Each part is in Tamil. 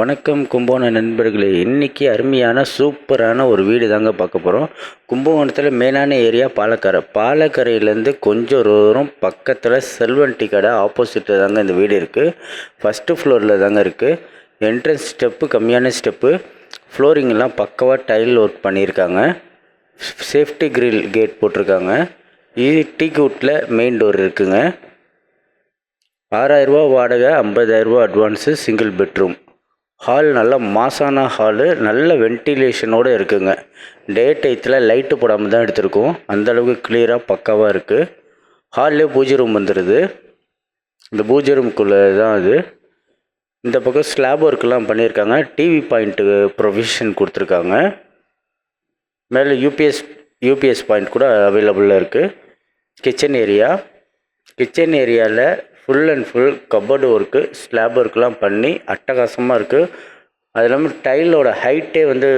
வணக்கம் கும்பகோணம் நண்பர்களே. இன்றைக்கி அருமையான சூப்பரான ஒரு வீடு தாங்க பார்க்க போகிறோம் கும்பகோணத்தில் மெயினான ஏரியா பாலக்கரை. பாலக்கரையிலேருந்து கொஞ்சம் தூரம் பக்கத்தில் செல்வன் டீ கடை ஆப்போசிட்டில் தாங்க இந்த வீடு இருக்குது ஃபஸ்ட்டு ஃப்ளோரில் தாங்க இருக்குது என்ட்ரன்ஸ் ஸ்டெப்பு கம்மியான ஸ்டெப்பு ஃப்ளோரிங்லாம் பக்கவாக டைல் ஒர்க் பண்ணியிருக்காங்க. சேஃப்டி கிரில் கேட் போட்டிருக்காங்க. இது டீ கூட்டில் மெயின் டோர் இருக்குங்க. ஆறாயிரரூபா வாடகை ஐம்பதாயிரரூபா அட்வான்ஸு சிங்கிள் பெட்ரூம் ஹால் நல்ல மாசான ஹாலு நல்ல வென்டிலேஷனோடு இருக்குங்க. டே டயத்தில் லைட்டு போடாமல் தான் எடுத்திருக்கோம். அந்தளவுக்கு கிளியராக பக்காவாக இருக்குது ஹால்லே பூஜை ரூம் வந்துடுது இந்த பூஜை ரூம்குள்ளே தான் அது இந்த பக்கம் ஸ்லாப் ஒர்க்கெலாம் பண்ணியிருக்காங்க. டிவி பாயிண்ட்டு ப்ரொவிஷன் கொடுத்துருக்காங்க. மேலே யூபிஎஸ் யூபிஎஸ் பாயிண்ட் கூட அவைலபிளாக இருக்குது கிச்சன் ஏரியா கிச்சன் ஏரியாவில் full and full cupboard work slab ஒர்க்லாம் பண்ணி அட்டகாசமாக இருக்குது அது இல்லாமல் டைலோட ஹைட்டே வந்து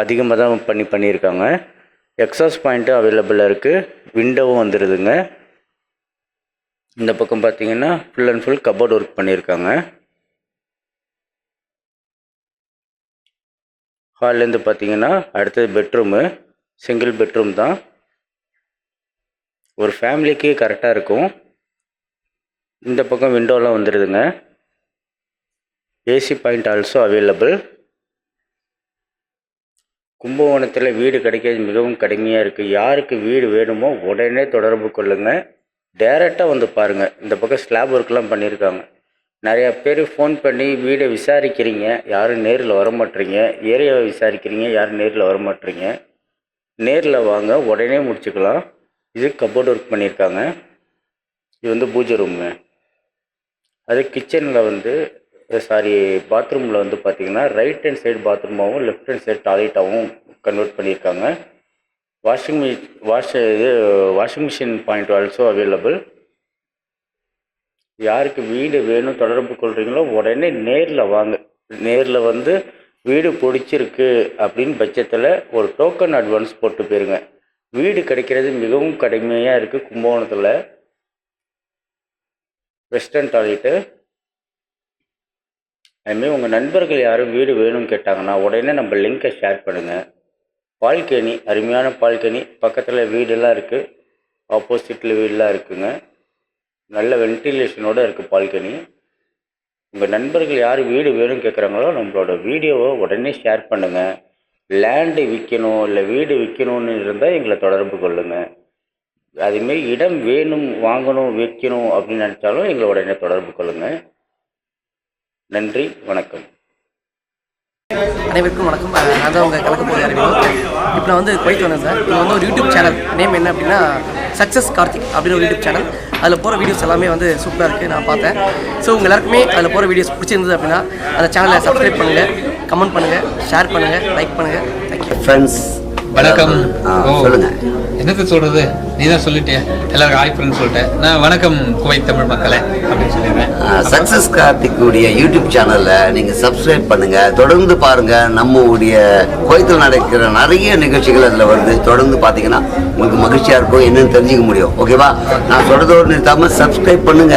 அதிகமாக தான் பண்ணி பண்ணியிருக்காங்க. எக்ஸாஸ் பாயிண்ட்டும் அவைலபிளாக இருக்குது விண்டோவும் வந்துடுதுங்க இந்த பக்கம் பார்த்தீங்கன்னா full and full cupboard work பண்ணியிருக்காங்க. ஹால்லேருந்து பார்த்தீங்கன்னா அடுத்தது பெட்ரூமு சிங்கிள் பெட்ரூம் தான். ஒரு ஃபேமிலிக்கு கரெக்டாக இருக்கும். இந்த பக்கம் விண்டோலாம் வந்துடுதுங்க ஏசி பாயிண்ட் ஆல்சோ அவைலபிள் கும்பகோணத்தில் வீடு கிடைக்கிறது மிகவும் கடுமையாக இருக்குது யாருக்கு வீடு வேணுமோ உடனே தொடர்பு கொள்ளுங்கள் டேரெக்டாக வந்து பாருங்கள் இந்த பக்கம் ஸ்லாப் ஒர்க்லாம் பண்ணியிருக்காங்க நிறையா பேர் ஃபோன் பண்ணி வீடை விசாரிக்கிறீங்க. யாரும் நேரில் வர மாட்டீங்க ஏரியாவை விசாரிக்கிறீங்க. யாரும் நேரில் வர மாட்டீங்க நேரில் வாங்க. உடனே முடிச்சுக்கலாம். இது கபோர்ட் ஒர்க் பண்ணியிருக்காங்க இது வந்து பூஜை ரூமுங்க அதே கிச்சனில் வந்து சாரி பாத்ரூமில் வந்து பார்த்தீங்கன்னா ரைட் ஹேண்ட் சைடு பாத்ரூமாகவும் லெஃப்ட் ஹேண்ட் சைடு டாய்லெட்டாகவும் கன்வெர்ட் பண்ணியிருக்காங்க. வாஷிங் மிஷ் வாஷ் இது washing machine point also available யாருக்கு வீடு வேணும் தொடர்பு கொள்கிறீங்களோ உடனே நேரில் வாங்க. நேரில் வந்து வீடு பிடிச்சிருக்கு அப்படின்னு பட்சத்தில் ஒரு டோக்கன் அட்வான்ஸ் போட்டு போயிருங்க. வீடு கிடைக்கிறது மிகவும் கடுமையாக இருக்குது கும்பகோணத்தில். Western toilet. அதுமாரி உங்கள் நண்பர்கள் யாரும் வீடு வேணும்னு கேட்டாங்கன்னா உடனே நம்ம லிங்கை ஷேர் பண்ணுங்கள் பால்கனி அருமையான பால்கனி. பக்கத்தில் வீடெல்லாம் இருக்குது ஆப்போசிட்டில் வீடெலாம் இருக்குங்க. நல்ல வென்டிலேஷனோடு இருக்குது பால்கனி. உங்கள் நண்பர்கள் யார் வீடு வேணும்னு கேட்குறாங்களோ நம்மளோட வீடியோவை உடனே ஷேர் பண்ணுங்கள் லேண்டு விற்கணும் இல்லை வீடு விற்கணும்னு இருந்தால் எங்களை தொடர்பு கொள்ளுங்கள் அதுமாரி இடம் வேணும் வாங்கணும் விற்கணும் அப்படின்னு நினச்சாலும் எங்களை உடனே தொடர்பு கொள்ளுங்கள் நன்றி வணக்கம். அனைவருக்கும் வணக்கம். நான் தான் உங்கள் கலக்க போகிற அறிவியோ இப்போ நான் வந்து குவைத் வந்தேன் சார். இது வந்து ஒரு யூடியூப் சேனல். நேம் என்ன அப்படின்னா சக்ஸஸ் கார்த்திக் அப்படின்னு ஒரு யூடியூப் சேனல். அதில் போகிற வீடியோஸ் எல்லாமே வந்து சூப்பராக இருக்குது நான் பார்த்தேன். ஸோ உங்கள் எல்லாருக்குமே அதில் போகிற வீடியோஸ் பிடிச்சிருந்தது அப்படின்னா அந்த சேனலை சப்ஸ்கிரைப் பண்ணுங்கள் கமெண்ட் பண்ணுங்கள் ஷேர் பண்ணுங்கள் லைக் பண்ணுங்கள் தேங்க்யூ ஃப்ரெண்ட்ஸ் வணக்கம். சொல்லுங்க. என்னத்த சொல்றது? நீ தான் சொல்லிட்டிய எல்லாருக்கும் ஃப்ரெண்ட் சொல்லிட்டேன். நான் வணக்கம் குவைத் தமிழ் மக்களே அப்படின்னு சொல்லிடுறேன். சக்சஸ் கார்த்திக்குடைய யூடியூப் சேனலை நீங்க சப்ஸ்கிரைப் பண்ணுங்க. தொடர்ந்து பாருங்க. நம்ம உடைய கோயத்தில் நடக்கிற நிறைய நிகழ்ச்சிகள் அதுல வருது. தொடர்ந்து பாத்தீங்கன்னா உங்களுக்கு மகிழ்ச்சியா இருக்கும். என்னன்னு தெரிஞ்சுக்க முடியும். ஓகேவா நான் சொல்றதோடு நிறுத்தாம சப்ஸ்கிரைப் பண்ணுங்க.